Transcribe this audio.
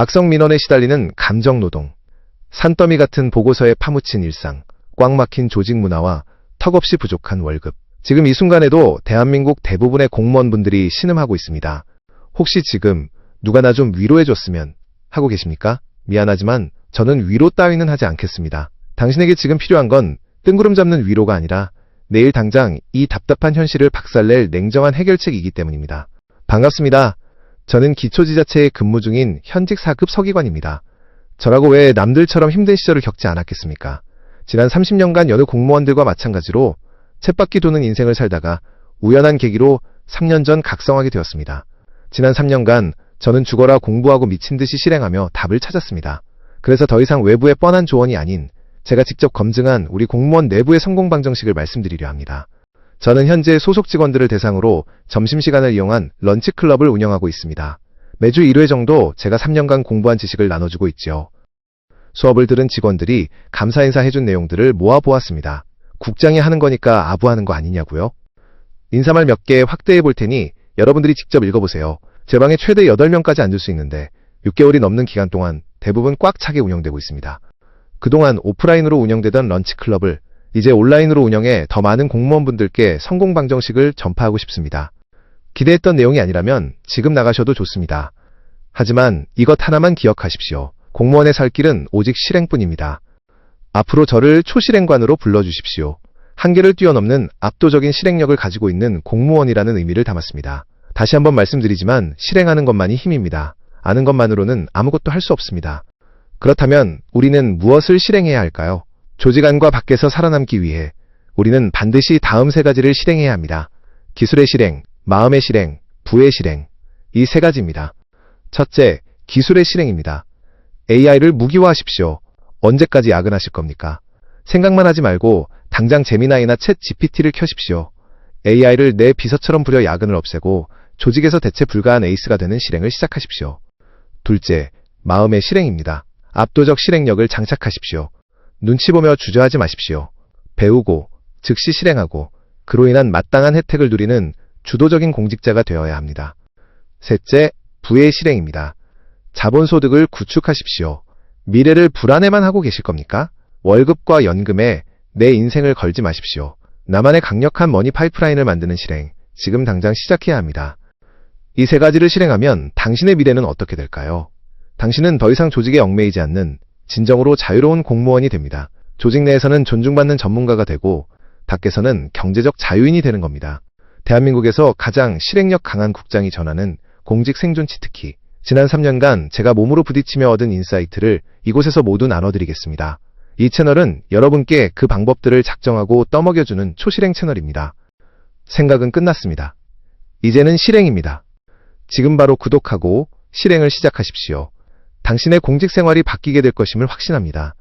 악성 민원에 시달리는 감정노동, 산더미 같은 보고서에 파묻힌 일상, 꽉 막힌 조직 문화와 턱없이 부족한 월급. 지금 이 순간에도 대한민국 대부분의 공무원분들이 신음하고 있습니다. 혹시 지금 누가 나 좀 위로해줬으면 하고 계십니까? 미안하지만 저는 위로 따위는 하지 않겠습니다. 당신에게 지금 필요한 건 뜬구름 잡는 위로가 아니라 내일 당장 이 답답한 현실을 박살낼 냉정한 해결책이기 때문입니다. 반갑습니다. 저는 기초지자체에 근무 중인 현직 4급 서기관입니다. 저라고 왜 남들처럼 힘든 시절을 겪지 않았겠습니까? 지난 30년간 여느 공무원들과 마찬가지로 쳇바퀴 도는 인생을 살다가 우연한 계기로 3년 전 각성하게 되었습니다. 지난 3년간 저는 죽어라 공부하고 미친 듯이 실행하며 답을 찾았습니다. 그래서 더 이상 외부의 뻔한 조언이 아닌 제가 직접 검증한 우리 공무원 내부의 성공 방정식을 말씀드리려 합니다. 저는 현재 소속 직원들을 대상으로 점심시간을 이용한 런치 클럽을 운영하고 있습니다. 매주 1회 정도 제가 3년간 공부한 지식을 나눠주고 있죠. 수업을 들은 직원들이 감사 인사 해준 내용들을 모아보았습니다. 국장이 하는 거니까 아부하는 거 아니냐고요? 인사말 몇 개 확대해 볼 테니 여러분들이 직접 읽어보세요. 제 방에 최대 8명까지 앉을 수 있는데 6개월이 넘는 기간 동안 대부분 꽉 차게 운영되고 있습니다. 그동안 오프라인으로 운영되던 런치클럽을 이제 온라인으로 운영해 더 많은 공무원분들께 성공 방정식을 전파하고 싶습니다. 기대했던 내용이 아니라면 지금 나가셔도 좋습니다. 하지만 이것 하나만 기억하십시오. 공무원의 살 길은 오직 실행뿐입니다. 앞으로 저를 초실행관으로 불러주십시오. 한계를 뛰어넘는 압도적인 실행력을 가지고 있는 공무원이라는 의미를 담았습니다. 다시 한번 말씀드리지만 실행하는 것만이 힘입니다. 아는 것만으로는 아무것도 할 수 없습니다. 그렇다면 우리는 무엇을 실행해야 할까요? 조직 안과 밖에서 살아남기 위해 우리는 반드시 다음 세 가지를 실행해야 합니다. 기술의 실행, 마음의 실행, 부의 실행. 이 세 가지입니다. 첫째, 기술의 실행입니다. AI를 무기화하십시오. 언제까지 야근하실 겁니까? 생각만 하지 말고 당장 제미나이나 챗 GPT를 켜십시오. AI를 내 비서처럼 부려 야근을 없애고 조직에서 대체 불가한 에이스가 되는 실행을 시작하십시오. 둘째, 마음의 실행입니다. 압도적 실행력을 장착하십시오. 눈치 보며 주저하지 마십시오. 배우고, 즉시 실행하고, 그로 인한 마땅한 혜택을 누리는 주도적인 공직자가 되어야 합니다. 셋째, 부의 실행입니다. 자본소득을 구축하십시오. 미래를 불안해만 하고 계실 겁니까? 월급과 연금에 내 인생을 걸지 마십시오. 나만의 강력한 머니 파이프라인을 만드는 실행, 지금 당장 시작해야 합니다. 이 세 가지를 실행하면 당신의 미래는 어떻게 될까요? 당신은 더 이상 조직에 얽매이지 않는 진정으로 자유로운 공무원이 됩니다. 조직 내에서는 존중받는 전문가가 되고 밖에서는 경제적 자유인이 되는 겁니다. 대한민국에서 가장 실행력 강한 국장이 전하는 공직 생존 치트키. 지난 3년간 제가 몸으로 부딪히며 얻은 인사이트를 이곳에서 모두 나눠드리겠습니다. 이 채널은 여러분께 그 방법들을 작정하고 떠먹여주는 초실행 채널입니다. 생각은 끝났습니다. 이제는 실행입니다. 지금 바로 구독하고 실행을 시작하십시오. 당신의 공직 생활이 바뀌게 될 것임을 확신합니다.